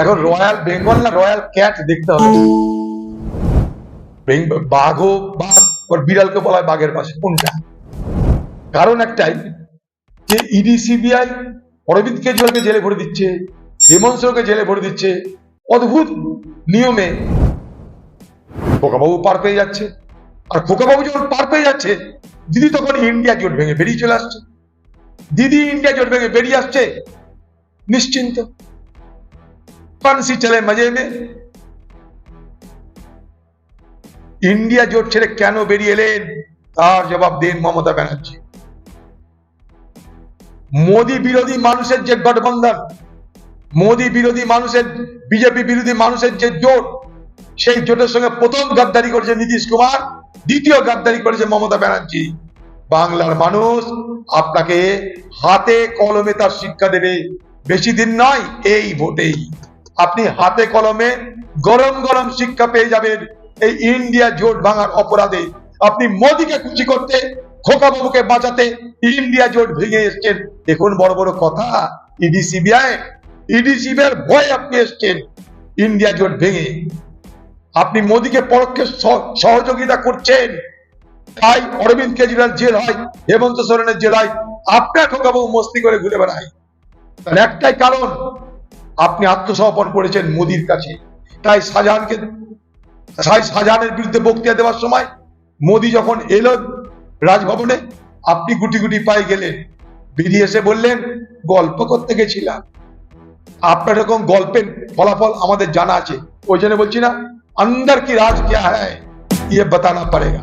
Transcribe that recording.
এখন রয়্যাল বেঙ্গল না royal cat দেখতে হবে। বাঘ বিড়ালকে বলা বাঘের পাশে। কোনটা? কারণ একটাই, যে ইডি সিবিআই অরবিন্দ কেজরিওয়ালকে জেলে ভরে দিচ্ছে, হেমন্ত জেলে ভরে দিচ্ছে অদ্ভুত নিয়মে খোকাবাবু পার পেয়ে যাচ্ছে। আর খোকাবাবু যখন পার পেয়ে যাচ্ছে, দিদি তখন ইন্ডিয়া জোট ভেঙে বেরিয়ে চলে আসছে। দিদি ইন্ডিয়া জোট ভেঙে বেরিয়ে আসছে, নিশ্চিন্ত। চলে মজে মে ইন্ডিয়া জোট ছেড়ে কেন বেরিয়ে এলেন? তার জবাব দেন মমতা ব্যানার্জি। মোদি বিরোধী মানুষের যে গঠবন্ধন মোদি বিরোধী মানুষের, বিজেপি বিরোধী মানুষের যে জোট, সেই জোটের সঙ্গে প্রথম গাদ্দারি করেছে নীতিশ কুমার, দ্বিতীয় গাদ্দারি করেছে মমতা ব্যানার্জি। বাংলার মানুষ আপনাকে হাতে কলমে তার শিক্ষা দেবে, বেশি দিন নয়, এই ভোটেই। আপনি হাতে কলমে গরম গরম শিক্ষা পেয়ে যাবেন এই ইন্ডিয়া জোট ভাঙার অপরাধে। আপনি মোদিকে খুশি করতে খোকা বাবুকে বাঁচাতে ইন্ডিয়া জোট ভেঙে এসছেন। দেখুন বড় বড় কথা, ইডি, সিবিআই আপনি এসছেন। ইন্ডিয়া জোট ভেঙে। আপনি মোদিকে পরোক্ষে সহযোগিতা করছেন। তাই অরবিন্দ কেজরিওয়াল জেল হয়, হেমন্ত সোরেনের জেল হয়, আপনার মস্তি করে ঘুরে বেড়ায়। তার একটাই কারণ, আপনি আত্মসমর্পণ করেছেন মোদির কাছে। তাই শাহজাহানকে, তাই শাহজাহানের বিরুদ্ধে বক্তৃতা দেওয়ার সময় মোদি যখন এলো রাজভবনে, আপনি গুটি গুটি পায়ে গেলেন। বেরিয়ে এসে বললেন, গল্প করতে গেছিলাম। আপনার এরকম গল্পের ফলাফল আমাদের জানা আছে ওই জন্য বলছি না अंदर की राज क्या है ये बताना पड़ेगा